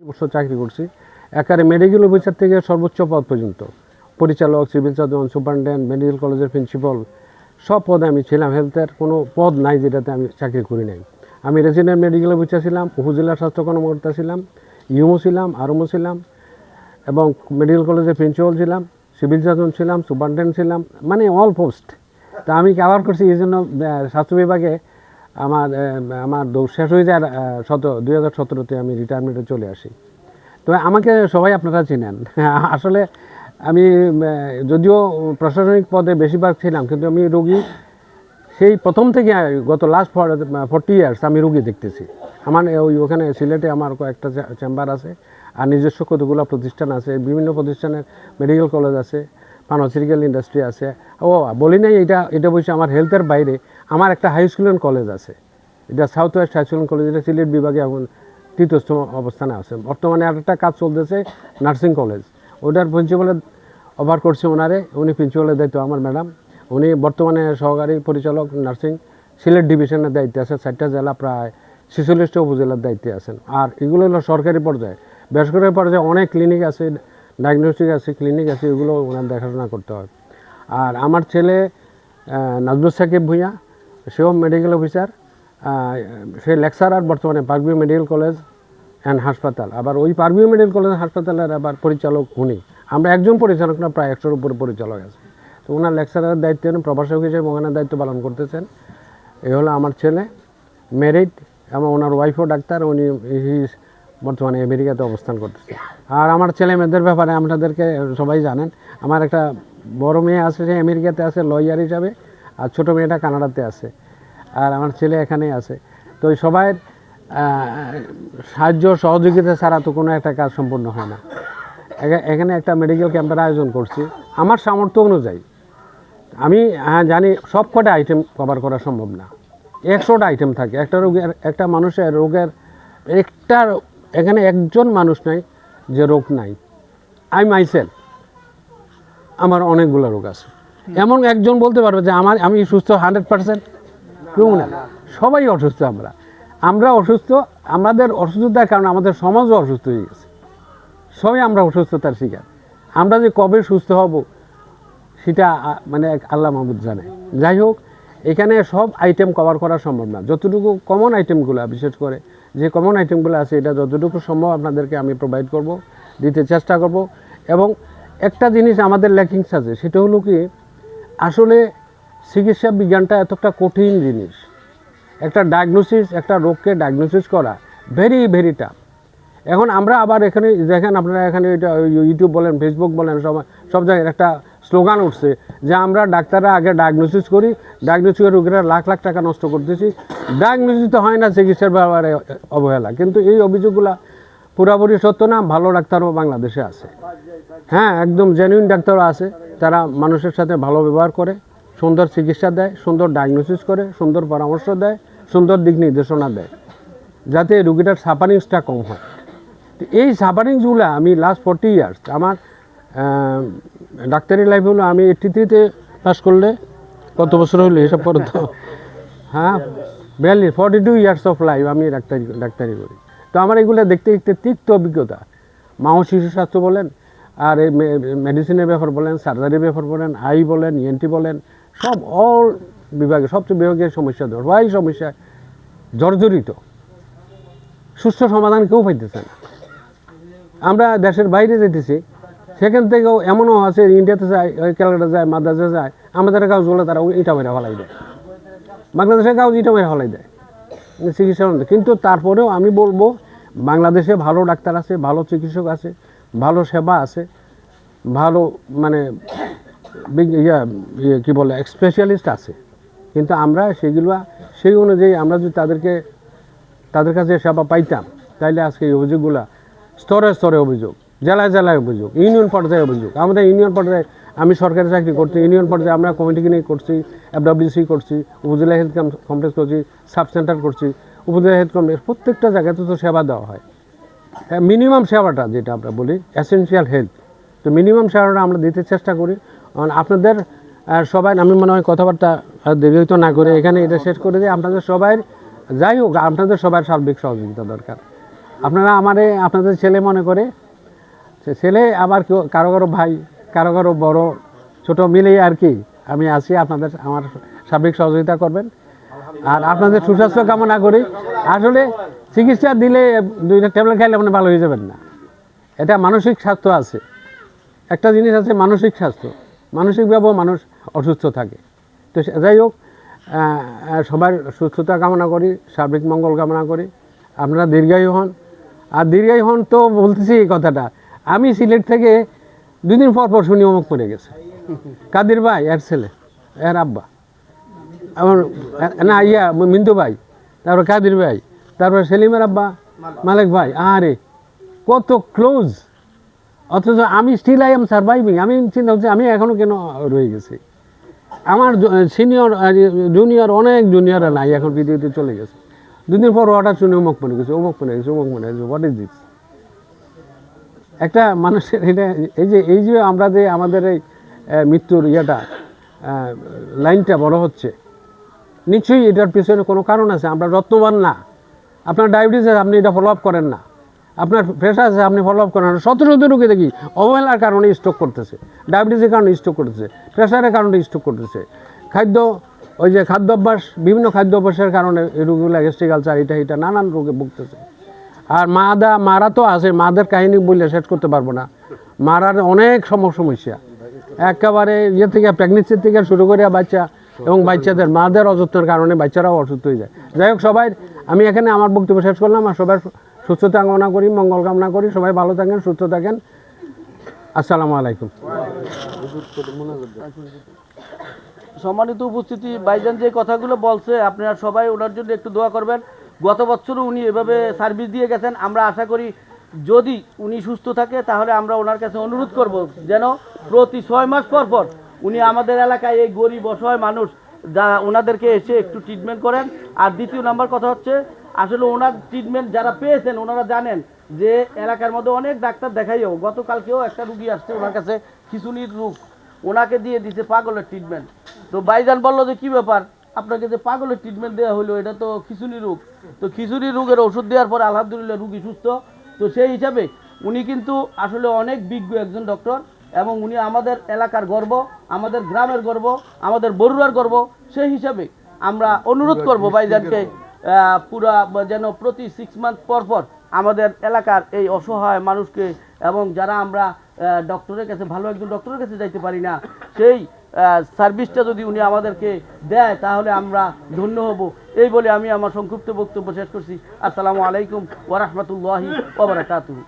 বছর চাকরি করছি। একারে মেডিকেল অফিসার থেকে সর্বোচ্চ পদ পর্যন্ত। পরিচালক সিভিল সার্জন সুপারিনটেন্ডেন্ট মেডিকেল কলেজের প্রিন্সিপাল সব পদে আমি ছিলাম। হেলথের কোনো পদ নাই যেটাতে আমি চাকরি করি নাই। আমি রেসিডেন্ট মেডিকেল অফিসার ছিলাম উপজেলা স্বাস্থ্য কর্মকর্তা ছিলাম, ইউমো ছিলাম, আরমো ছিলাম, এবং মেডিকেল কলেজের প্রিন্সিপাল ছিলাম সিভিল সার্জন ছিলাম সুপারিনটেন্ডেন্ট ছিলাম মানে অল পোস্ট তা আমি কাভার করছি এই জন্য স্বাস্থ্য বিভাগে আমার আমার দৌড় শেষ হয়ে যায় সত দুই হাজার সতেরোতে আমি রিটায়ারমেন্টে চলে আসি। তো আমাকে সবাই আপনারা চিনেন। আসলে আমি যদিও প্রশাসনিক পদে বেশিরভাগ ছিলাম, কিন্তু আমি রোগী। সেই প্রথম থেকে গত লাস্ট ফর্টি ইয়ার্স আমি রুগী দেখতেছি। আমার ওই ওখানে সিলেটে আমার কয়েকটা চেম্বার আছে, আর নিজস্ব কতগুলো প্রতিষ্ঠান আছে, বিভিন্ন প্রতিষ্ঠানের মেডিকেল কলেজ আছে। ফার্মাসিউটিক্যাল ইন্ডাস্ট্রি আছে। ও, বলি নাই, এটা এটা বলছি আমার হেলথের বাইরে। আমার একটা হাই স্কুল অ্যান্ড কলেজ আছে। এটা south west high school and college এটা সিলেট বিভাগে এখন তৃতীয়স্থ অবস্থানে আছে। বর্তমানে আর একটা কাজ চলতেছে নার্সিং কলেজ ওটার প্রিন্সিপালের অফার করছে ওনারে, উনি প্রিন্সিপালের দায়িত্ব আমার ম্যাডাম উনি বর্তমানে সহকারী পরিচালক নার্সিং সিলেট ডিভিশনের দায়িত্বে আছে, চারটা জেলা প্রায় ছেচল্লিশটা উপজেলার দায়িত্বে আছেন। আর এগুলো হলো সরকারি পর্যায়ে। বেসরকারি পর্যায়ে অনেক ক্লিনিক আছে ডায়াগনস্টিক আছে ক্লিনিক আছে এগুলো ওনার দেখাশোনা করতে হয়। আর আমার ছেলে আহ, নাজমুল সাকিব ভূঁইয়া সেও মেডিকেল অফিসার সে লেকচারার বর্তমানে পার্কভিউ মেডিকেল কলেজ অ্যান্ড হাসপাতাল। আবার ওই পার্কভিউ মেডিকেল কলেজ হাসপাতালের আবার পরিচালক উনি। আমরা একজন পরিচালক না প্রায় একশোর উপরে পরিচালক আছে। তো ওনার লেকচারার দায়িত্ব প্রভাষক হিসেবে ওনার দায়িত্ব পালন করতেছেন। এই হলো আমার ছেলে মেরিট এবং ওনার ওয়াইফও ডাক্তার উনি হি বর্তমানে আমেরিকাতে অবস্থান করতেছে। আর আমার ছেলে মেয়েদের ব্যাপারে আপনাদেরকে সবাই জানেন, আমার একটা বড় মেয়ে আছে, সে আমেরিকাতে আছে, লয়ার হিসাবে, আর ছোটো মেয়েটা কানাডাতে আছে, আর আমার ছেলে এখানেই আছে। তো সবাই সাহায্য, সহযোগিতা ছাড়া তো কোনো একটা কাজ সম্পূর্ণ হয় না। এখানে একটা মেডিকেল ক্যাম্পের আয়োজন করছি। আমার সামর্থ্য অনুযায়ী, আমি হ্যাঁ জানি সব কটা আইটেম কভার করা সম্ভব না। একশোটা আইটেম থাকে। একটা রোগের, একটা মানুষের রোগের একটা এখানে একজন মানুষ নাই যে রোগ নাই। আই মাইসেল আমার অনেকগুলো রোগ আছে। এমন একজন বলতে পারবে যে আমার, আমি সুস্থ হান্ড্রেড পার্সেন্ট কেউ না সবাই অসুস্থ আমরা। আমরা অসুস্থ, আমাদের অসুস্থতার কারণে আমাদের সমাজও অসুস্থ হয়ে গেছে। সবাই আমরা অসুস্থতার শিকার। আমরা যে কবে সুস্থ হব, সেটা মানে এক আল্লাহ মাহমুদ জানে। যাই হোক, এখানে সব আইটেম কভার করা সম্ভব না। যতটুকু কমন আইটেমগুলো বিশেষ করে যে কমন আইটেমগুলো আছে, এটা যতটুকু সম্ভব আপনাদেরকে আমি প্রোভাইড করব, দিতে চেষ্টা করব। এবং একটা জিনিস আমাদের ল্যাকিংস আছে, সেটা হলো কি, আসলে চিকিৎসা বিজ্ঞানটা এতটা কঠিন জিনিস। একটা ডায়াগনোসিস একটা রোগকে ডায়াগনোসিস করা ভেরি ভেরি টাফ এখন আমরা আবার এখানে দেখেন আপনারা এখানে এটা ইউটিউব বলেন ফেসবুক বলেন, সব সব জায়গায় একটা স্লোগান উঠছে যে আমরা ডাক্তাররা আগে ডায়াগনোসিস করি ডায়াগনোসিসের রোগীরা লাখ লাখ টাকা নষ্ট করতেছি। ডায়াগনোসিস তো হয় না চিকিৎসার ব্যাপারে অবহেলা, কিন্তু এই অভিযোগগুলা পুরাপুরি সত্য না, ভালো ডাক্তারও বাংলাদেশে আছে। হ্যাঁ একদম জেনুইন ডাক্তারও আছে, তারা মানুষের সাথে ভালো ব্যবহার করে, সুন্দর চিকিৎসা দেয়, সুন্দর ডায়াগনোসিস করে, সুন্দর পরামর্শ দেয়, সুন্দর দিক নির্দেশনা দেয়, যাতে রুগীটার সাফারিংসটা কম হয়। তো এই সাফারিংসগুলো আমি লাস্ট ফর্টি ইয়ার্স আমার ডাক্তারি লাইফ হলো আমি এইটটি থ্রিতে পাস করলে কত বছর হলো এসব করে তো? হ্যাঁ বিয়াল্লিশ forty two years of life আমি ডাক্তারি ডাক্তারি করি। তো আমার এগুলো দেখতে দেখতে তিক্ত অভিজ্ঞতা। মা ও শিশু স্বাস্থ্য বলেন, আর এই মেডিসিনের ব্যাপার বলেন সার্জারির ব্যাপার বলেন আই বলেন ইএনটি বলেন, সব অল বিভাগে, সবচেয়ে বিভাগের সমস্যা সবাই সমস্যায় জর্জরিত। সুস্থ সমাধান কেউ পাইতেছে না। আমরা দেশের বাইরে যেতেছি, সেখান থেকেও এমনও আছে, ইন্ডিয়াতে যায় ক্যালকাটা যায়, মাদ্রাসে যায়, আমাদের কাগজ বলে তারা ইটা মেরে ফেলাই দেয়। বাংলাদেশের কাগজ ইটা মেরে ফেলাই দেয়। চিকিৎসা। কিন্তু তারপরেও আমি বলব, বাংলাদেশে ভালো ডাক্তার আছে, ভালো চিকিৎসক আছে, ভালো সেবা আছে, ভালো মানে ইয়া ইয়ে কী বলে স্পেশালিস্ট আছে। কিন্তু আমরা সেগুলো, সেই অনুযায়ী আমরা যদি তাদেরকে, তাদের কাছে সেবা পাইতাম, তাইলে আজকে এই অভিযোগগুলা স্তরে স্তরে অভিযোগ, জেলায় জেলায় অভিযোগ, ইউনিয়ন পর্যায়ে অভিযোগ। আমাদের ইউনিয়ন পর্যায়ে আমি সরকারি চাকরি করছি, ইউনিয়ন পর্যায়ে আমরা কমিটি নিয়ে করছি এফডব্লিউসি করছি, উপজেলা হেলথ কমপ্লেক্স করছি সাব সেন্টার করছি, উপজেলা হেলথ কমপ্লেক্স প্রত্যেকটা জায়গাতে তো সেবা দেওয়া হয়। হ্যাঁ মিনিমাম সেবাটা যেটা আমরা বলি এসেনশিয়াল হেলথ তো মিনিমাম সেবাটা আমরা দিতে চেষ্টা করি। আপনাদের সবাই, আমি মনে হয় কথাবার্তা দীর্ঘিত না করে এখানে এটা শেষ করে দিই। আপনাদের সবাই, যাই হোক, আপনাদের সবার সার্বিক সহযোগিতা দরকার। আপনারা আমারে, আপনাদের ছেলে মনে করে ছেলে আবার কেউ কারও কারও ভাই কারও কারও বড়, ছোট মিলেই আর কি, আমি আছি, আপনাদের, আমার সার্বিক সহযোগিতা করবেন। আর আপনাদের সুস্বাস্থ্য কামনা করি। আসলে চিকিৎসা দিলে দুইটা ট্যাবলেট খাইলে আপনি ভালো হয়ে যাবেন না। এটা মানসিক স্বাস্থ্য আছে। একটা জিনিস আছে মানসিক স্বাস্থ্য। মানসিকভাবেও মানুষ অসুস্থ থাকে। তো যাই হোক সবার সুস্থতা কামনা করি, সার্বিক মঙ্গল কামনা করি। আপনারা দীর্ঘায়ু হন। আর দীর্ঘায়ু হন তো বলতেছি এই কথাটা। আমি সিলেট থেকে দুই দিন পর পর শুনি অমুক পড়ে গেছে। কাদির ভাই, এর ছেলে, এর আব্বা। আমার, না, ইয়া মিন্তু ভাই, তারপর কাদির ভাই, তারপর সেলিমের আব্বা, মালিক ভাই আরে কত ক্লোজ অথচ আমি স্টিল আই এম সার্ভাইভিং আমি চিন্তা হচ্ছে আমি এখনও কেন রয়ে গেছি? আমার সিনিয়র জুনিয়র অনেক জুনিয়ররা নাই, এখন পৃথিবীতে চলে গেছে। দুদিন পর অর্ডার শুনে অমুক মনে গেছে অমুক মনে গেছে অমুক মনে গেছে হোয়াট ইজ দিস একটা মানুষের এটা, এই যে এই যে আমরা যে আমাদের এই মৃত্যুর ইয়েটা লাইনটা বড় হচ্ছে, নিশ্চয়ই এটার পিছনে কোনো কারণ আছে, আমরা যত্নবান না। আপনার ডায়াবেটিস আছে আপনি এটা ফলো আপ করেন না। আপনার প্রেশার আছে, আপনি ফলো আপ করেন না। শত শত রোগী দেখি, অবহেলার কারণে স্ট্রোক করতেছে ডায়াবেটিসের কারণে স্ট্রোক করতেছে প্রেশারের কারণে স্ট্রোক করতেছে। খাদ্য ওই যে খাদ্য অভ্যাস বিভিন্ন খাদ্য অভ্যাসের কারণে রোগগুলো গ্যাস্ট্রিক আলসার এটা এটা, নানান রোগে ভুগতেছে। আর মাদা, মারা তো আছে, মাদের কাহিনী বললে শেষ করতে পারব না। মারার অনেক সম সমস্যা একেবারে ইয়ে থেকে প্রেগনেন্সির থেকে শুরু করে বাচ্চা এবং বাচ্চাদের, মাদের অযত্নের কারণে বাচ্চারাও অসুস্থ হয়ে যায়। যাই হোক, সবাই, আমি এখানে আমার বক্তব্য শেষ করলাম আর সবাই সুস্থতা কামনা করি, মঙ্গল কামনা করি। সবাই ভালো থাকেন, সুস্থ থাকেন। আসসালামু আলাইকুম। সম্মানিত উপস্থিতি, বাইজান যে কথাগুলো বলছে, আপনারা সবাই ওনার জন্য একটু দোয়া করবেন। গত বছরও উনি এভাবে সার্ভিস দিয়ে গেছেন। আমরা আশা করি যদি উনি সুস্থ থাকে, তাহলে আমরা ওনার কাছে অনুরোধ করব যেন প্রতি ছয় মাস পর পর উনি আমাদের এলাকায় এই গরিব, অসহায় মানুষ যা ওনাদেরকে এসে একটু ট্রিটমেন্ট করেন। আর দ্বিতীয় নাম্বার কথা হচ্ছে, আসলে ওনার ট্রিটমেন্ট যারা পেয়েছেন, ওনারা জানেন যে এলাকার মধ্যে অনেক ডাক্তার দেখাইও, গতকালকেও একটা রুগী আসছে ওনার কাছে খিচুনির রোগ ওনাকে দিয়ে দিছে পাগলের ট্রিটমেন্ট তো বাইজান বলল যে কি ব্যাপার? আপনাকে যে পাগলের ট্রিটমেন্ট দেওয়া হলো এটা তো খিচুনি রোগ। তো খিচুড়ি রোগের ওষুধ দেওয়ার পর আলহামদুলিল্লাহ রুগী সুস্থ। তো সেই হিসাবে উনি কিন্তু আসলে অনেক বিজ্ঞ একজন ডক্টর এবং উনি আমাদের এলাকার গর্ব আমাদের গ্রামের গর্ব আমাদের বরুড়ার গর্ব। সেই হিসাবে আমরা অনুরোধ করব বাইজানকে পুরা যেন প্রতি সিক্স মান্থ পর পর আমাদের এলাকার এই অসহায় মানুষকে এবং যারা আমরা ডক্টরের কাছে, ভালো একজন ডক্টরের কাছে যাইতে পারি না। সেই সার্ভিসটা যদি উনি আমাদেরকে দেয়, তাহলে আমরা ধন্য হব। এই বলে আমি আমার সংক্ষিপ্ত বক্তব্য শেষ করছি। আসসালামু আলাইকুম ওরহমতুল্লাহি ওবরাকাতুহু